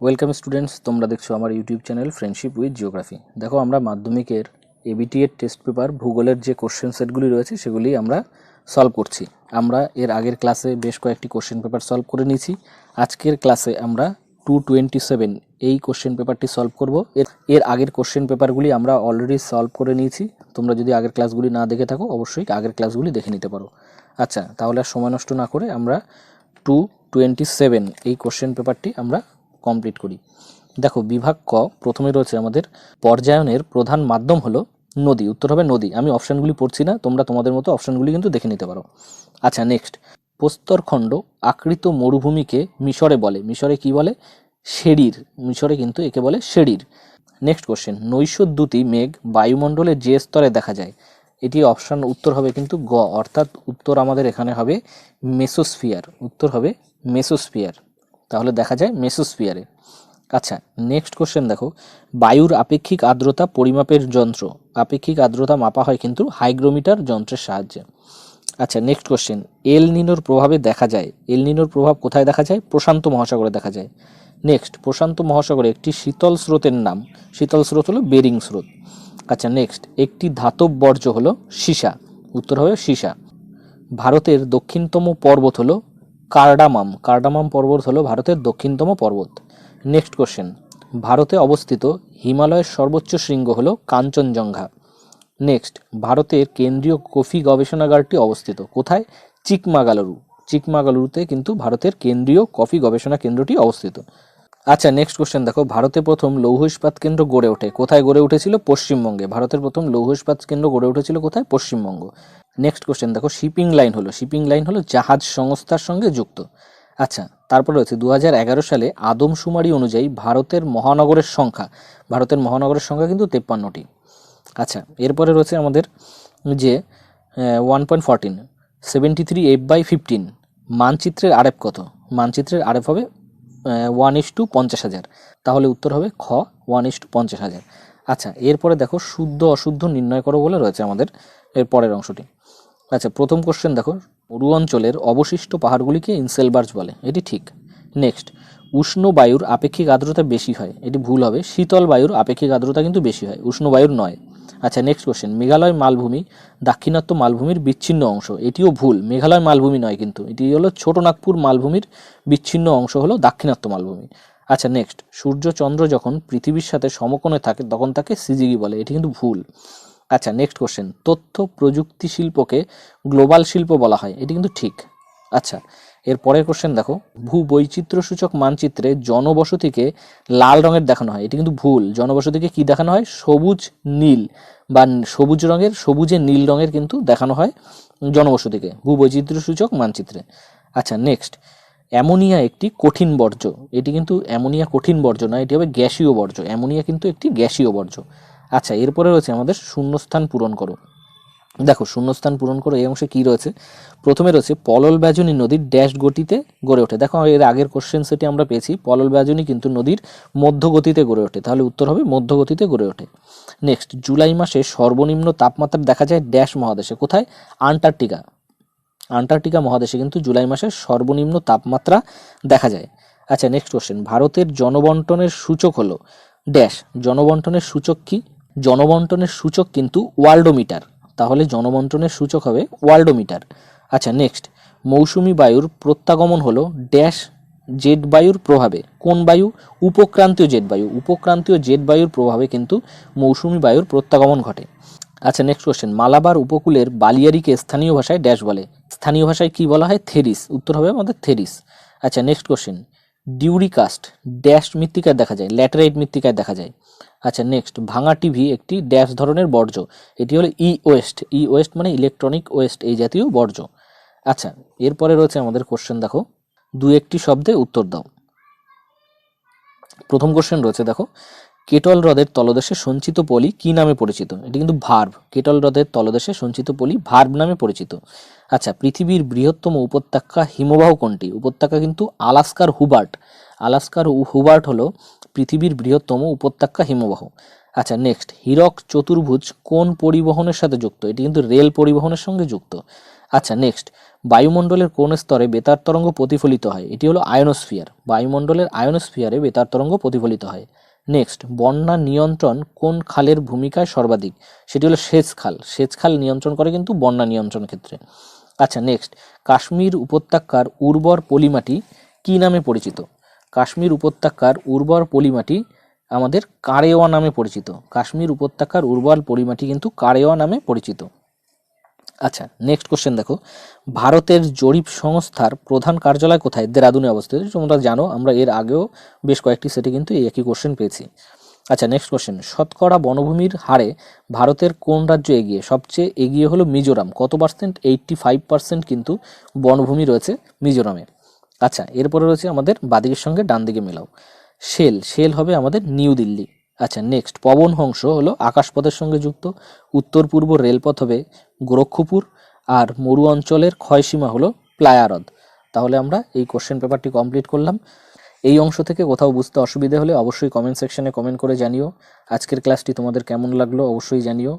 Welcome students তোমরা দেখছ আমার YouTube channel friendship with geography দেখো, আমরা মাধ্যমিকের এবিটি এর টেস্ট পেপার ভূগোলের যে কোশ্চেন সেটগুলি রয়েছে, সেগুলি আমরা সলভ করছি। আমরা এর আগের ক্লাসে বেশ কয়েকটি কোশ্চেন পেপার সলভ করে নিয়েছি। আজকের ক্লাসে আমরা টু টোয়েন্টি সেভেন এই কোশ্চেন পেপারটি সলভ করব। এর এর আগের কোশ্চেন পেপারগুলি আমরা অলরেডি সলভ করে নিয়েছি। তোমরা যদি আগের ক্লাসগুলি না দেখে থাকো, অবশ্যই আগের ক্লাসগুলি দেখে নিতে পারো। আচ্ছা তাহলে আর সময় নষ্ট না করে আমরা টু টোয়েন্টি সেভেন এই কোশ্চেন পেপারটি আমরা কমপ্লিট করি। দেখো, বিভাগ ক প্রথমে রয়েছে আমাদের পর্যায়নের প্রধান মাধ্যম হলো নদী। উত্তর হবে নদী। আমি অপশানগুলি পড়ছি না, তোমরা তোমাদের মতো অপশানগুলি কিন্তু দেখে নিতে পারো। আচ্ছা নেক্সট প্রস্তরখণ্ড আকৃত মরুভূমিকে মিশরে বলে। মিশরে কি বলে? শেড়ির মিশরে কিন্তু একে বলে শেড়ির নেক্সট কোশ্চেন নৈশদ্যুতি মেঘ বায়ুমণ্ডলের যে স্তরে দেখা যায়। এটি অপশান উত্তর হবে কিন্তু গ। অর্থাৎ উত্তর আমাদের এখানে হবে মেসোস্ফিয়ার উত্তর হবে মেসোস্ফিয়ার তাহলে দেখা যায় মেসোস্ফিয়ারে। আচ্ছা নেক্সট কোশ্চেন দেখো। বায়ুর আপেক্ষিক আর্দ্রতা পরিমাপের যন্ত্র। আপেক্ষিক আর্দ্রতা মাপা হয় কিন্তু হাইগ্রোমিটার যন্ত্রের সাহায্যে। আচ্ছা নেক্সট কোশ্চেন এল নিনোর প্রভাবে দেখা যায়। এল নিনোর প্রভাব কোথায় দেখা যায়? প্রশান্ত মহাসাগরে দেখা যায়। নেক্সট প্রশান্ত মহাসাগরে একটি শীতল স্রোতের নাম। শীতল স্রোত হলো বেরিং স্রোত। আচ্ছা নেক্সট একটি ধাতব বর্জ্য হলো সীসা। উত্তর হবে সীসা। ভারতের দক্ষিণতম পর্বত হলো কার্ডামাম। কার্ডামাম পর্বত হলো ভারতের দক্ষিণতম পর্বত। নেক্সট কোশ্চেন ভারতে অবস্থিত হিমালয়ের সর্বোচ্চ শৃঙ্গ হলো কাঞ্চনজঙ্ঘা। নেক্সট ভারতের কেন্দ্রীয় কফি গবেষণাগারটি অবস্থিত। কোথায়? চিকমাগালুরু। চিকমাগালুরুতে কিন্তু ভারতের কেন্দ্রীয় কফি গবেষণা কেন্দ্রটি অবস্থিত। আচ্ছা নেক্সট কোশ্চেন দেখো, ভারতে প্রথম লৌহ ইস্পাত কেন্দ্র গড়ে ওঠে। কোথায় গড়ে উঠেছিল? পশ্চিমবঙ্গে। ভারতের প্রথম লৌহ ইস্পাত কেন্দ্র গড়ে উঠেছিল কোথায়? পশ্চিমবঙ্গ। নেক্সট কোশ্চেন দেখো শিপিং লাইন হলো। শিপিং লাইন হলো জাহাজ সংস্থার সঙ্গে যুক্ত। আচ্ছা তারপর রয়েছে দু হাজার এগারো সালে আদমশুমারি অনুযায়ী ভারতের মহানগরের সংখ্যা। ভারতের মহানগরের সংখ্যা কিন্তু তেপ্পান্নটি। আচ্ছা এরপরে রয়েছে আমাদের যে one point fourteen seventy three F by fifteen মানচিত্রের আরেপ কত? মানচিত্রের আরেপ হবে ওয়ান ইস টু পঞ্চাশ হাজার। তাহলে উত্তর হবে খ ওয়ান ইস টু পঞ্চাশ হাজার। আচ্ছা এরপরে দেখো শুদ্ধ অশুদ্ধ নির্ণয় করো বলে রয়েছে আমাদের এর পরের অংশটি। আচ্ছা প্রথম কোশ্চেন দেখো। মরু অঞ্চলের অবশিষ্ট পাহাড়গুলিকে ইনসেলবার্জ বলে। এটি ঠিক। নেক্সট উষ্ণ বায়ুর আপেক্ষিক আর্দ্রতা বেশি হয়। এটি ভুল হবে। শীতল বায়ুর আপেক্ষিক আর্দ্রতা কিন্তু বেশি হয়। উষ্ণ বায়ুর নয়। আচ্ছা নেক্সট কোশ্চেন মেঘালয় মালভূমি দাক্ষিণাত্য মালভূমির বিচ্ছিন্ন অংশ। এটিও ভুল। মেঘালয় মালভূমি নয় কিন্তু। এটি হলো ছোট নাগপুর মালভূমির বিচ্ছিন্ন অংশ হলো দাক্ষিণাত্য মালভূমি। আচ্ছা নেক্সট সূর্য চন্দ্র যখন পৃথিবীর সাথে সমকোণে থাকে, তখন তাকে সিজিগি বলে। এটি কিন্তু ভুল। আচ্ছা নেক্সট কোশ্চেন তথ্য প্রযুক্তি শিল্পকে গ্লোবাল শিল্প বলা হয়। এটি কিন্তু ঠিক। আচ্ছা এর পরের কোশ্চেন দেখো। ভূ সূচক মানচিত্রে জনবসতিকে লাল রঙের দেখানো হয়। এটি কিন্তু ভুল। জনবসতিকে কি দেখানো হয়? সবুজ নীল বা সবুজ রঙের, সবুজে নীল রঙের কিন্তু দেখানো হয় জনবসতিকে ভূ সূচক মানচিত্রে। আচ্ছা নেক্সট অ্যামোনিয়া একটি কঠিন বর্জ্য। এটি কিন্তু অ্যামোনিয়া কঠিন বর্জ্য না, এটি হবে গ্যাসীয় বর্জ্য। অ্যামোনিয়া কিন্তু একটি গ্যাসীয় বর্জ্য। আচ্ছা এরপরে রয়েছে আমাদের শূন্যস্থান পূরণ করো। দেখো, শূন্যস্থান পূরণ করো, এই অংশে কী রয়েছে? প্রথমে রয়েছে পলল ব্যাজনী নদীর ড্যাশ গতিতে গড়ে ওঠে। দেখো, এর আগের কোশ্চেন সেটি আমরা পেয়েছি পলল ব্যাজনী কিন্তু নদীর মধ্য গতিতে গড়ে ওঠে। তাহলে উত্তর হবে মধ্য গতিতে গড়ে ওঠে। নেক্সট জুলাই মাসে সর্বনিম্ন তাপমাত্রা দেখা যায় ড্যাশ মহাদেশে। কোথায়? আন্টার্কটিকা। আন্টার্কটিকা মহাদেশে কিন্তু জুলাই মাসে সর্বনিম্ন তাপমাত্রা দেখা যায়। আচ্ছা নেক্সট কোশ্চেন ভারতের জনবন্টনের সূচক হলো। ড্যাশ জনবন্টনের সূচক কি? জনবন্টনের সূচক কিন্তু ওয়ার্ল্ডোমিটার। তাহলে জনবন্টনের সূচক হবে ওয়ার্ল্ডোমিটার। আচ্ছা নেক্সট মৌসুমি বায়ুর প্রত্যাগমন হলো ড্যাশ জেট বায়ুর প্রভাবে। কোন বায়ু? উপক্রান্তীয় জেট বায়ু। উপক্রান্তীয় জেট বায়ুর প্রভাবে কিন্তু মৌসুমি বায়ুর প্রত্যাগমন ঘটে। আচ্ছা নেক্সট কোশ্চেন মালাবার উপকূলের বালিয়ারিকে স্থানীয় ভাষায় ড্যাশ বলে। স্থানীয় ভাষায় কি বলা হয়? থেরিস। উত্তর হবে আমাদের থেরিস। আচ্ছা নেক্সট কোশ্চেন ডিউরিকাস্ট ড্যাশ মৃত্তিকায় দেখা যায়, ল্যাটেরাইট মৃত্তিকায় দেখা যায়। আচ্ছা নেক্সট ভাঙা টিভি একটি ড্যাশ ধরনের বর্জ্য। এটি হলো ই ওয়েস্ট ই ওয়েস্ট মানে ইলেকট্রনিক ওয়েস্ট এই জাতীয় বর্জ্য। আচ্ছা এরপরে রয়েছে আমাদের কোশ্চেন দেখো। দু একটি শব্দে উত্তর দাও। প্রথম কোশ্চেন রয়েছে, দেখো। কেটল হ্রদের তলদেশে সঞ্চিত পলি কি নামে পরিচিত? এটি কিন্তু ভার্ব কেটল হ্রদের তলদেশে সঞ্চিত পলি ভার্ব নামে পরিচিত। আচ্ছা পৃথিবীর বৃহত্তম উপত্যকা হিমবাহ কোনটি? উপত্যকা কিন্তু আলাস্কার হুবার্ট। আলাস্কার হুবার্ট হলো পৃথিবীর বৃহত্তম উপত্যকা হিমবাহ। আচ্ছা নেক্সট হীরক চতুর্ভুজ কোন পরিবহনের সাথে যুক্ত? এটি কিন্তু রেল পরিবহনের সঙ্গে যুক্ত। আচ্ছা নেক্সট বায়ুমণ্ডলের কোন স্তরে বেতার তরঙ্গ প্রতিফলিত হয়? এটি হলো আয়নোস্ফিয়ার বায়ুমণ্ডলের আয়নোস্ফিয়ারে বেতার তরঙ্গ প্রতিফলিত হয়। নেক্সট বন্যা নিয়ন্ত্রণ কোন খালের ভূমিকায় সর্বাধিক? সেটি হলো সেচ খাল। সেচ খাল নিয়ন্ত্রণ করে কিন্তু বন্যা নিয়ন্ত্রণ ক্ষেত্রে। আচ্ছা নেক্সট কাশ্মীর উপত্যকার উর্বর পলিমাটি কি নামে পরিচিত? কাশ্মীর উপত্যকার উর্বর পলিমাটি আমাদের কারেওয়া নামে পরিচিত। কাশ্মীর উপত্যকার উর্বর পলিমাটি কিন্তু কারেওয়া নামে পরিচিত। আচ্ছা নেক্সট কোশ্চেন দেখো। ভারতের জরিপ সংস্থার প্রধান কার্যালয় কোথায়? দেরাদুনে অবস্থিত। তোমরা জানো, আমরা এর আগেও বেশ কয়েকটি সেটে কিন্তু এই একই কোশ্চেন পেয়েছি। আচ্ছা নেক্সট কোশ্চেন শতকরা বনভূমির হারে ভারতের কোন রাজ্য এগিয়ে? সবচেয়ে এগিয়ে হলো মিজোরাম। কত পার্সেন্ট এইট্টি ফাইভ পার্সেন্ট কিন্তু বনভূমি রয়েছে মিজোরামে। আচ্ছা এরপরে রয়েছে আমাদের বাদিকের সঙ্গে ডান দিকে মেলাও। শেল শেল হবে আমাদের নিউ দিল্লি। আচ্ছা নেক্সট পবন হংস হলো আকাশপথের সঙ্গে যুক্ত। উত্তর পূর্ব রেলপথ হবে গোরক্ষপুর আর মরু অঞ্চলের ক্ষয়সীমা হলো প্লায়ারদ। তাহলে আমরা এই কোশ্চেন পেপারটি কমপ্লিট করলাম। এই অংশ থেকে কোথাও বুঝতে অসুবিধে হলে অবশ্যই কমেন্ট সেকশনে কমেন্ট করে জানিও। আজকের ক্লাসটি তোমাদের কেমন লাগল অবশ্যই জানিও।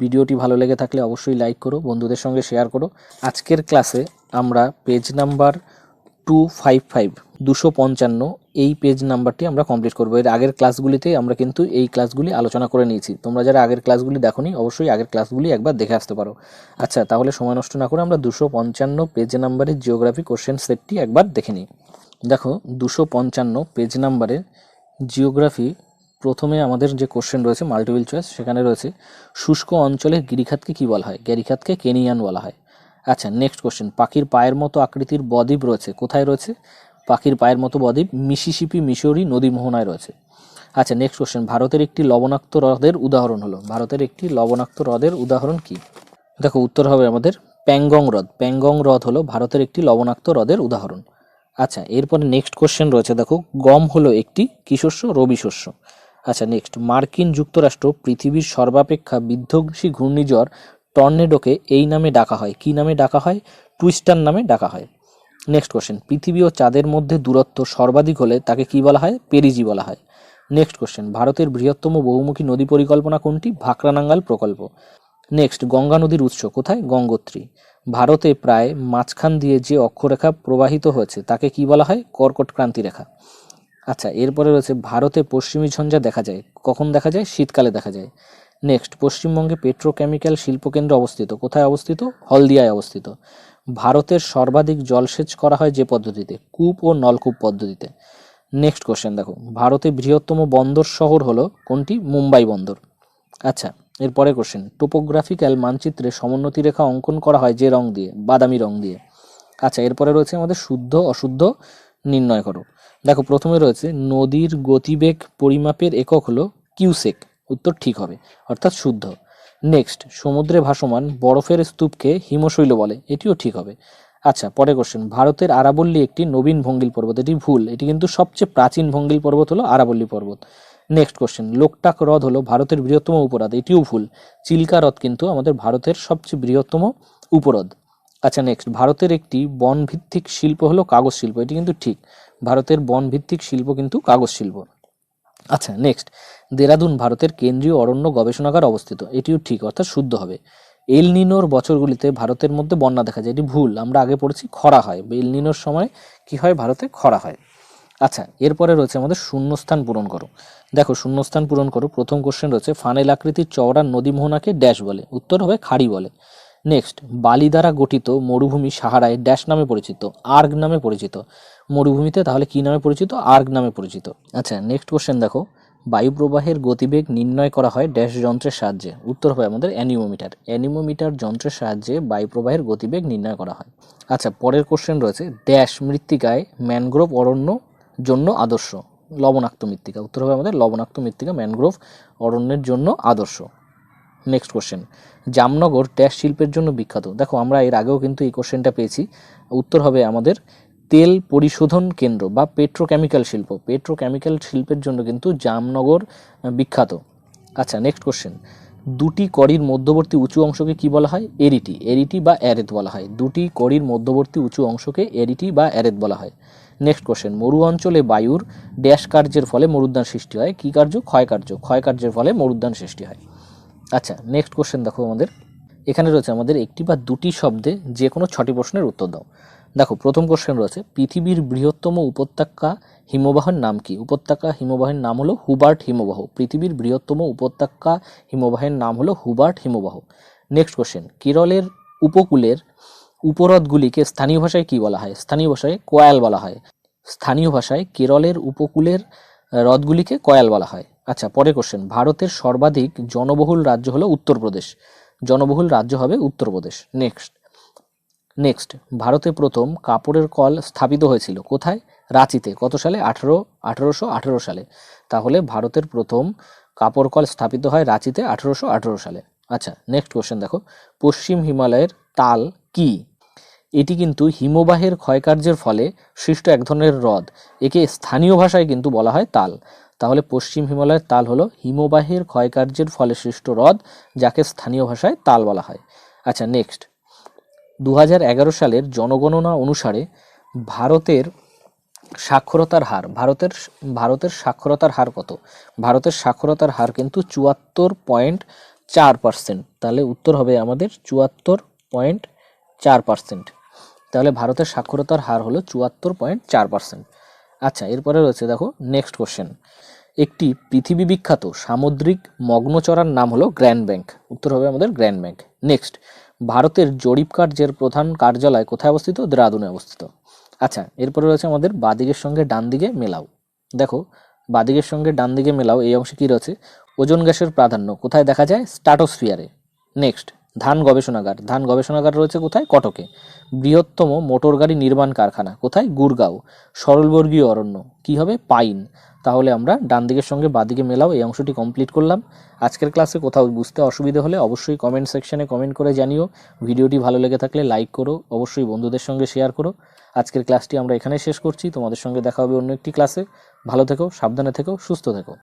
ভিডিওটি ভালো লেগে থাকলে অবশ্যই লাইক করো, বন্ধুদের সঙ্গে শেয়ার করো। আজকের ক্লাসে আমরা page number two five five দুশো পঞ্চান্ন, এই পেজ নাম্বারটি আমরা কমপ্লিট করব। এর আগের ক্লাসগুলিতে আমরা কিন্তু এই ক্লাসগুলি আলোচনা করে নিয়েছি। তোমরা যারা আগের ক্লাসগুলি দেখোনি, অবশ্যই আগের ক্লাসগুলি একবার দেখে আসতে পারো। আচ্ছা তাহলে সময় নষ্ট না করে আমরা দুশো পঞ্চান্ন পেজ নাম্বারের জিওগ্রাফি কোশ্চেন সেটটি একবার দেখে নিই। দেখো, দুশো পঞ্চান্ন পেজ নাম্বারের জিওগ্রাফি প্রথমে আমাদের যে কোশ্চেন রয়েছে মাল্টিপল চয়েস সেখানে রয়েছে, শুষ্ক অঞ্চলের গিরিখাতকে কী বলা হয়? গিরিখাতকে কেনিয়ান বলা হয়। আচ্ছা নেক্সট কোশ্চেন পাখির পায়ের মতো আকৃতির বদ্বীপ রয়েছে। কোথায় রয়েছে? পাখির পায়ের মতো বদ্বীপ মিসিসিপি মিশরি নদী মোহনায় রয়েছে। আচ্ছা নেক্সট কোশ্চেন ভারতের একটি লবণাক্ত হ্রদের উদাহরণ হলো। ভারতের একটি লবণাক্ত হ্রদের উদাহরণ কি? দেখো, উত্তর হবে আমাদের প্যাংগং হ্রদ। প্যাংগং হ্রদ হলো ভারতের একটি লবণাক্ত হ্রদের উদাহরণ। আচ্ছা এরপরে নেক্সট কোশ্চেন রয়েছে। দেখো, গম হলো একটি কি শস্য রবি শস্য। আচ্ছা নেক্সট মার্কিন যুক্তরাষ্ট্র পৃথিবীর সর্বাপেক্ষা বিধ্বংসী ঘূর্ণিঝড় টর্নেডোকে এই নামে ডাকা হয়। কি নামে ডাকা হয়? টুইস্টার নামে ডাকা হয়। Next question. পৃথিবী ও চাঁদের মধ্যে দূরত্ব সর্বাধিক হলে তাকে কি বলা হয়? পেরিজি বলা হয়। Next question. ভারতের বৃহত্তম বহুমুখী নদী পরিকল্পনা কোনটি? ভাকরানাঙ্গাল প্রকল্প। নেক্সট, গঙ্গা নদীর উৎস কোথায়? গঙ্গোত্রী। ভারতে প্রায় মাঝখান দিয়ে যে অক্ষরেখা প্রবাহিত হয়েছে, তাকে কি বলা হয়? কর্কট ক্রান্তি রেখা। আচ্ছা এরপরে রয়েছে, ভারতে পশ্চিমী ঝঞ্ঝা দেখা যায়। কখন দেখা যায়? শীতকালে দেখা যায়। নেক্সট পশ্চিমবঙ্গে পেট্রোকেমিক্যাল শিল্পকেন্দ্র অবস্থিত। কোথায় অবস্থিত? হলদিয়ায় অবস্থিত। ভারতের সর্বাধিক জলসেচ করা হয় যে পদ্ধতিতে? কূপ ও নলকূপ পদ্ধতিতে। নেক্সট কোশ্চেন দেখো। ভারতে বৃহত্তম বন্দর শহর হলো কোনটি? মুম্বাই বন্দর। আচ্ছা এরপরে কোশ্চেন টোপোগ্রাফিক্যাল মানচিত্রে সমোন্নতি রেখা অঙ্কন করা হয় যে রং দিয়ে? বাদামি রং দিয়ে। আচ্ছা এরপরে রয়েছে আমাদের শুদ্ধ, অশুদ্ধ নির্ণয় করো। দেখো, প্রথমে রয়েছে, নদীর গতিবেগ পরিমাপের একক হলো কিউসেক। উত্তর ঠিক হবে, অর্থাৎ শুদ্ধ। নেক্সট সমুদ্রে ভাসমান বরফের স্তূপকে হিমশৈল বলে, এটিও ঠিক হবে। আচ্ছা পরে কোশ্চেন ভারতের আরাবল্লী একটি নবীন ভঙ্গিল পর্বত, এটি ভুল, এটি কিন্তু সবচেয়ে প্রাচীন ভঙ্গিল পর্বত হলো আরাবল্লী পর্বত। নেক্সট কোশ্চেন লোকটাক হ্রদ হলো ভারতের বৃহত্তম উপহ্রদ এটিও ভুল। চিল্কা হ্রদ কিন্তু আমাদের ভারতের সবচেয়ে বৃহত্তম উপহ্রদ আচ্ছা নেক্সট ভারতের একটি বনভিত্তিক শিল্প হলো কাগজ শিল্প, এটি কিন্তু ঠিক। ভারতের বনভিত্তিক শিল্প কিন্তু কাগজ শিল্প। আচ্ছা নেক্সট দেরাদুন ভারতের কেন্দ্রীয় অরণ্য গবেষণাগার অবস্থিত। এটিও ঠিক, অর্থাৎ শুদ্ধ হবে। এল নিনোর বছরগুলিতে ভারতের মধ্যে বন্যা দেখা যায়। এটি ভুল। আমরা আগে পড়েছি খরা হয়। এল নিনোর সময় কি হয়? ভারতে খরা হয়। আচ্ছা এরপরে রয়েছে আমাদের শূন্যস্থান পূরণ করো। দেখো, শূন্যস্থান পূরণ করো। প্রথম কোশ্চেন রয়েছে, ফানেল আকৃতির চওড়া নদী মোহনাকে ড্যাশ বলে। উত্তর হবে খাড়ি বলে। নেক্সট বালি দ্বারা গঠিত মরুভূমি সাহারায় ড্যাশ নামে পরিচিত আর্গ নামে পরিচিত। মরুভূমিতে তাহলে কি নামে পরিচিত? আর্গ নামে পরিচিত। আচ্ছা নেক্সট কোশ্চেন দেখো। বায়ুপ্রবাহের গতিবেগ নির্ণয় করা হয় ড্যাশ যন্ত্রের সাহায্যে। উত্তর হবে আমাদের অ্যানিমোমিটার। অ্যানিমোমিটার যন্ত্রের সাহায্যে বায়ুপ্রবাহের গতিবেগ নির্ণয় করা হয়। আচ্ছা পরের কোশ্চেন রয়েছে। ড্যাশ মৃত্তিকায় ম্যানগ্রোভ অরণ্য জন্য আদর্শ। লবণাক্ত মৃত্তিকা। উত্তর হবে আমাদের লবণাক্ত মৃত্তিকা ম্যানগ্রোভ অরণ্যের জন্য আদর্শ। নেক্সট কোশ্চেন জামনগর ড্যাশ শিল্পের জন্য বিখ্যাত। দেখো, আমরা এর আগেও কিন্তু এই কোশ্চেনটা পেয়েছি। উত্তর হবে আমাদের তেল পরিশোধন কেন্দ্র বা পেট্রোকেমিক্যাল শিল্প। পেট্রোকেমিক্যাল শিল্পের জন্য কিন্তু জামনগর বিখ্যাত। আচ্ছা নেক্সট কোশ্চেন দুটি কড়ির মধ্যবর্তী উঁচু অংশকে কি বলা হয়? এরিটি। এরিটি বা অ্যারেত বলা হয়। দুটি কড়ির মধ্যবর্তী উঁচু অংশকে এরিটি বা অ্যারেত বলা হয়। নেক্সট কোশ্চেন মরু অঞ্চলে বায়ুর ড্যাশ কার্যের ফলে মরুদ্যান সৃষ্টি হয়। কি কার্য? ক্ষয় কার্য। ক্ষয় কার্যের ফলে মরুদ্যান সৃষ্টি হয়। আচ্ছা নেক্সট কোশ্চেন দেখো আমাদের। এখানে রয়েছে আমাদের একটি বা দুটি শব্দে যে কোনো ছটি প্রশ্নের উত্তর দাও। দেখো, প্রথম কোশ্চেন রয়েছে, পৃথিবীর বৃহত্তম উপত্যকা হিমবাহের নাম কি? উপত্যকা হিমবাহের নাম হলো হুবার্ট হিমবাহ। পৃথিবীর বৃহত্তম উপত্যকা হিমবাহের নাম হলো হুবার্ট হিমবাহ। নেক্সট কোশ্চেন কেরলের উপকূলের উপহ্রদগুলিকে স্থানীয় ভাষায় কি বলা হয়? স্থানীয় ভাষায় কোয়াল বলা হয়। স্থানীয় ভাষায় কেরলের উপকূলের হ্রদগুলিকে কয়াল বলা হয়। আচ্ছা পরে কোশ্চেন ভারতের সর্বাধিক জনবহুল রাজ্য হলো উত্তরপ্রদেশ। জনবহুল রাজ্য হবে উত্তরপ্রদেশ। নেক্সট নেক্সট ভারতে প্রথম কাপড়ের কল স্থাপিত হয়েছিল কোথায়? রাঁচিতে। কত সালে? আঠারো, আঠারোশো আঠারো সালে। তাহলে ভারতের প্রথম কাপড় কল স্থাপিত হয় রাঁচিতে আঠারোশো আঠারো সালে। আচ্ছা নেক্সট কোশ্চেন দেখো। পশ্চিম হিমালয়ের তাল কি? এটি কিন্তু হিমবাহের ক্ষয়কার্যের ফলে সৃষ্ট এক ধরনের হ্রদ। একে স্থানীয় ভাষায় কিন্তু বলা হয় তাল। তাহলে পশ্চিম হিমালয়ের তাল হলো হিমবাহের ক্ষয়কার্যের ফলে সৃষ্ট হ্রদ, যাকে স্থানীয় ভাষায় তাল বলা হয়। আচ্ছা নেক্সট দু হাজার এগারো সালের জনগণনা অনুসারে ভারতের সাক্ষরতার হার, ভারতের ভারতের সাক্ষরতার হার কত? ভারতের সাক্ষরতার হার কিন্তু চুয়াত্তর পয়েন্ট চার পার্সেন্ট। তাহলে উত্তর হবে আমাদের চুয়াত্তর পয়েন্ট চার পার্সেন্ট। তাহলে ভারতের সাক্ষরতার হার হলো চুয়াত্তর পয়েন্ট চার পার্সেন্ট। আচ্ছা এরপরে রয়েছে দেখো নেক্সট কোশ্চেন একটি পৃথিবী বিখ্যাত সামুদ্রিক মগ্নচড়ার নাম হলো গ্র্যান্ড ব্যাংক। উত্তর হবে আমাদের গ্র্যান্ড ব্যাংক। নেক্সট ভারতের জরিপ কার্যের প্রধান কার্যালয় কোথায় অবস্থিত? দেরাদুনে অবস্থিত। আচ্ছা এরপরে রয়েছে আমাদের বাদিকের সঙ্গে ডান দিকে মেলাও। দেখো, বাদিকের সঙ্গে ডান দিকে মেলাও, এই অংশে কী রয়েছে? ওজন গ্যাসের প্রাধান্য কোথায় দেখা যায়? স্ট্রাটোস্ফিয়ারে নেক্সট ধান গবেষণাগার। ধান গবেষণাগার রয়েছে কোথায়? কটকে। বৃহত্তম মোটর গাড়ি নির্মাণ কারখানা। কোথায়? গুরগাঁও। সরলবর্গীয় অরণ্য। কি হবে? পাইন। তাহলে আমরা ডান দিকের সঙ্গে বাদিকে মেলাও, এই অংশটি কমপ্লিট করলাম। আজকের ক্লাসে কোথাও বুঝতে অসুবিধা হলে অবশ্যই কমেন্ট সেকশনে কমেন্ট করে জানিও। ভিডিওটি ভালো লেগে থাকলে লাইক করো, অবশ্যই বন্ধুদের সঙ্গে শেয়ার করো। আজকের ক্লাসটি আমরা এখানে শেষ করছি। তোমাদের সঙ্গে দেখা হবে অন্য একটি ক্লাসে। ভালো থেকো, সাবধানে থেকো, সুস্থ থেকো।